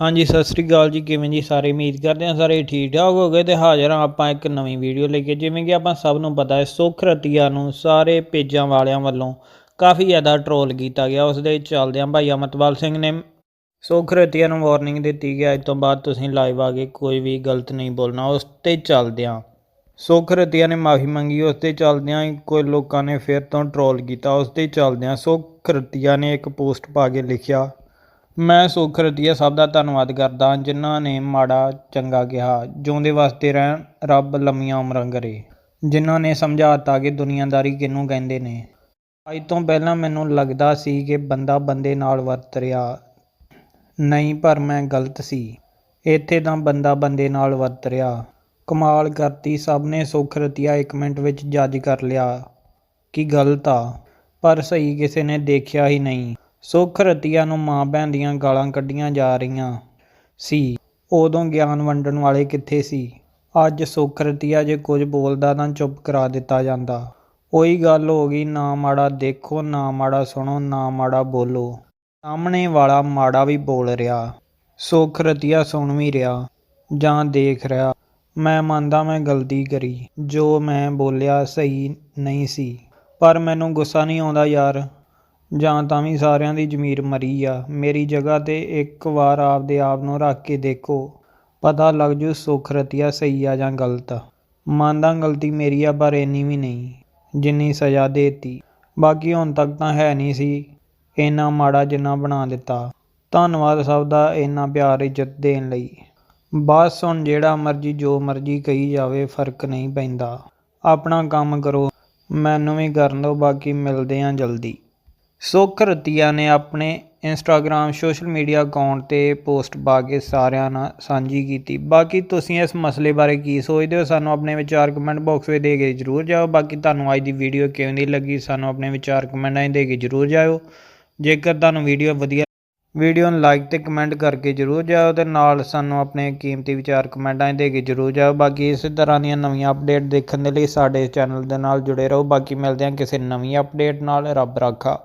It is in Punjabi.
ਹਾਂਜੀ, ਸਤਿ ਸ੍ਰੀ ਅਕਾਲ ਜੀ। ਕਿਵੇਂ ਜੀ? ਸਾਰੇ ਉਮੀਦ ਕਰਦੇ ਹਾਂ ਸਾਰੇ ਠੀਕ ਠਾਕ ਹੋ ਗਏ ਤੇ ਹਾਜ਼ਰ ਹਾਂ ਆਪਾਂ ਇੱਕ ਨਵੀਂ ਵੀਡੀਓ ਲੈ ਕੇ। ਜਿਵੇਂ ਕਿ ਆਪਾਂ ਸਭ ਨੂੰ ਪਤਾ ਹੈ, ਸੁੱਖ ਰਤੀਆ ਨੂੰ ਸਾਰੇ ਪੇਜਾਂ ਵਾਲਿਆਂ ਵੱਲੋਂ ਕਾਫੀ ਜ਼ਿਆਦਾ ਟਰੋਲ ਕੀਤਾ ਗਿਆ। ਉਸ ਦੇ ਚੱਲਦਿਆਂ ਭਾਈ ਅਮਤਪਾਲ ਸਿੰਘ ਨੇ ਸੁੱਖ ਰਤੀਆ ਨੂੰ ਵਾਰਨਿੰਗ ਦਿੱਤੀ ਕਿ ਅੱਜ ਤੋਂ ਬਾਅਦ ਤੁਸੀਂ ਲਾਈਵ ਆ ਕੇ ਕੋਈ ਵੀ ਗਲਤ ਨਹੀਂ ਬੋਲਣਾ। ਉਸ ਤੇ ਚੱਲਦਿਆਂ ਸੁੱਖ ਰਤੀਆ ਨੇ ਮਾਫੀ ਮੰਗੀ। ਉਸ ਤੇ ਚੱਲਦਿਆਂ ਕੋਈ ਲੋਕਾਂ ਨੇ ਫਿਰ ਤੋਂ ਟਰੋਲ ਕੀਤਾ। ਉਸ ਤੇ ਚੱਲਦਿਆਂ ਸੁੱਖ ਰਤੀਆ ਨੇ ਇੱਕ ਪੋਸਟ ਪਾ ਕੇ ਲਿਖਿਆ ਮੈਂ ਸੁੱਖ ਰਤੀਆ ਸਭ ਦਾ ਧੰਨਵਾਦ ਕਰਦਾ, ਜਿਨ੍ਹਾਂ ਨੇ ਮਾੜਾ ਚੰਗਾ ਕਿਹਾ, ਜਿਉਂਦੇ ਵਾਸਤੇ ਰਹਿਣ, ਰੱਬ ਲੰਮੀਆਂ ਉਮਰਾਂ ਕਰੇ। ਜਿਨ੍ਹਾਂ ਨੇ ਸਮਝਾਤਾ ਕਿ ਦੁਨੀਆਦਾਰੀ ਕਿਹਨੂੰ ਕਹਿੰਦੇ ਨੇ। ਅੱਜ ਤੋਂ ਪਹਿਲਾਂ ਮੈਨੂੰ ਲੱਗਦਾ ਸੀ ਕਿ ਬੰਦਾ ਬੰਦੇ ਨਾਲ ਵਰਤ ਰਿਹਾ। ਨਹੀਂ, ਪਰ ਮੈਂ ਗਲਤ ਸੀ। ਇੱਥੇ ਤਾਂ ਬੰਦਾ ਬੰਦੇ ਨਾਲ ਵਰਤ ਰਿਹਾ। ਕਮਾਲ ਕਰਤੀ, ਸਭ ਨੇ ਸੁੱਖ ਰਤੀਆ ਇੱਕ ਮਿੰਟ ਵਿੱਚ ਜੱਜ ਕਰ ਲਿਆ। ਕਿ ਗਲਤ ਆ? ਪਰ ਸਹੀ ਕਿਸੇ ਨੇ ਦੇਖਿਆ ਹੀ ਨਹੀਂ। ਸੁੱਖ ਰਤੀਆ ਨੂੰ ਮਾਂ ਭੈਣ ਦੀਆਂ ਗਾਲਾਂ ਕੱਢੀਆਂ ਜਾ ਰਹੀਆਂ ਸੀ। ਉਦੋਂ ਗਿਆਨ ਵੰਡਣ ਵਾਲੇ ਕਿੱਥੇ ਸੀ? ਅੱਜ ਸੁੱਖ ਰਤੀਆ ਜੇ ਕੁਝ ਬੋਲਦਾ ਤਾਂ ਚੁੱਪ ਕਰਾ ਦਿੱਤਾ ਜਾਂਦਾ। ਉਹੀ ਗੱਲ ਹੋ ਗਈ, ਨਾ ਮਾੜਾ ਦੇਖੋ, ਨਾ ਮਾੜਾ ਸੁਣੋ, ਨਾ ਮਾੜਾ ਬੋਲੋ। ਸਾਹਮਣੇ ਵਾਲਾ ਮਾੜਾ ਵੀ ਬੋਲ ਰਿਹਾ। ਸੁੱਖ ਰਤੀਆ ਸੁਣ ਵੀ ਰਿਹਾ ਜਾਂ ਦੇਖ ਰਿਹਾ। ਮੈਂ ਮੰਨਦਾ ਮੈਂ ਗਲਤੀ ਕਰੀ। ਜੋ ਮੈਂ ਬੋਲਿਆ ਸਹੀ ਨਹੀਂ ਸੀ। ਪਰ ਮੈਨੂੰ ਗੁੱਸਾ ਨਹੀਂ ਆਉਂਦਾ ਯਾਰ। ਜਾਂ ਤਾਂ ਵੀ ਸਾਰਿਆਂ ਦੀ ਜ਼ਮੀਰ ਮਰੀ ਆ। ਮੇਰੀ ਜਗ੍ਹਾ ਤੇ ਇੱਕ ਵਾਰ ਆਪਦੇ ਆਪ ਨੂੰ ਰੱਖ ਕੇ ਦੇਖੋ, ਪਤਾ ਲੱਗ ਜੂ ਸੁੱਖ, ਰਤੀਆ ਸਹੀ ਆ ਜਾਂ ਗਲਤ। ਮੰਨਦਾ ਗਲਤੀ ਮੇਰੀ ਆ, ਪਰ ਇੰਨੀ ਵੀ ਨਹੀਂ, ਜਿੰਨੀ ਸਜ਼ਾ ਦੇਤੀ। ਬਾਕੀ ਹੁਣ ਤੱਕ ਤਾਂ ਹੈ ਨਹੀਂ ਸੀ ਇੰਨਾ ਮਾੜਾ ਜਿੰਨਾ ਬਣਾ ਦਿੱਤਾ। ਧੰਨਵਾਦ ਸਭ ਦਾ ਇੰਨਾ ਪਿਆਰ, ਇੱਜ਼ਤ ਦੇਣ ਲਈ। ਬਸ ਹੁਣ ਜਿਹੜਾ ਮਰਜ਼ੀ, ਜੋ ਮਰਜ਼ੀ ਕਹੀ ਜਾਵੇ, ਫ਼ਰਕ ਨਹੀਂ ਪੈਂਦਾ। ਆਪਣਾ ਕੰਮ ਕਰੋ, ਮੈਨੂੰ ਵੀ ਕਰਨ ਦਿਓ, ਬਾਕੀ ਮਿਲਦੇ ਆਂ ਜਲਦੀ। ਸੁੱਖ ਰਤੀਆ ਨੇ ਆਪਣੇ ਇੰਸਟਾਗ੍ਰam ਸੋਸ਼ਲ ਮੀਡੀਆ ਅਕਾਊਂਟ ਤੇ ਪੋਸਟ ਪਾ ਕੇ ਸਾਰਿਆਂ ਨਾਲ ਸਾਂਝੀ ਕੀਤੀ। ਬਾਕੀ ਤੁਸੀਂ ਇਸ ਮਸਲੇ ਬਾਰੇ ਕੀ ਸੋਚਦੇ ਹੋ? ਸਾਨੂੰ ਆਪਣੇ ਵਿਚਾਰ ਕਮੈਂਟ ਬਾਕਸ ਵਿੱਚ ਦੇ ਕੇ ਜਰੂਰ ਜਾਓ। ਬਾਕੀ ਤੁਹਾਨੂੰ ਅੱਜ ਦੀ ਵੀਡੀਓ ਕਿਵੇਂ ਦੀ ਲੱਗੀ, ਸਾਨੂੰ ਆਪਣੇ ਵਿਚਾਰ ਕਮੈਂਟਾਂ 'ਚ ਦੇ ਕੇ ਜਰੂਰ ਜਾਇਓ। ਜੇਕਰ ਤੁਹਾਨੂੰ ਵੀਡੀਓ ਵਧੀਆ ਵੀਡੀਓ ਨੂੰ ਲਾਈਕ ਤੇ ਕਮੈਂਟ ਕਰਕੇ ਜਰੂਰ ਜਾਓ ਤੇ ਨਾਲ ਸਾਨੂੰ ਆਪਣੇ ਕੀਮਤੀ ਵਿਚਾਰ ਕਮੈਂਟਾਂ 'ਚ ਦੇ ਕੇ ਜਰੂਰ ਜਾਓ ਬਾਕੀ ਇਸੇ ਤਰ੍ਹਾਂ ਦੀਆਂ ਨਵੀਆਂ ਅਪਡੇਟ ਦੇਖਣ ਦੇ ਲਈ ਸਾਡੇ ਚੈਨਲ ਦੇ ਨਾਲ ਜੁੜੇ ਰਹੋ। ਬਾਕੀ ਮਿਲਦੇ ਹਾਂ ਕਿਸੇ ਨਵੀਂ ਅਪਡੇਟ ਨਾਲ। ਰੱਬ ਰਾਖਾ।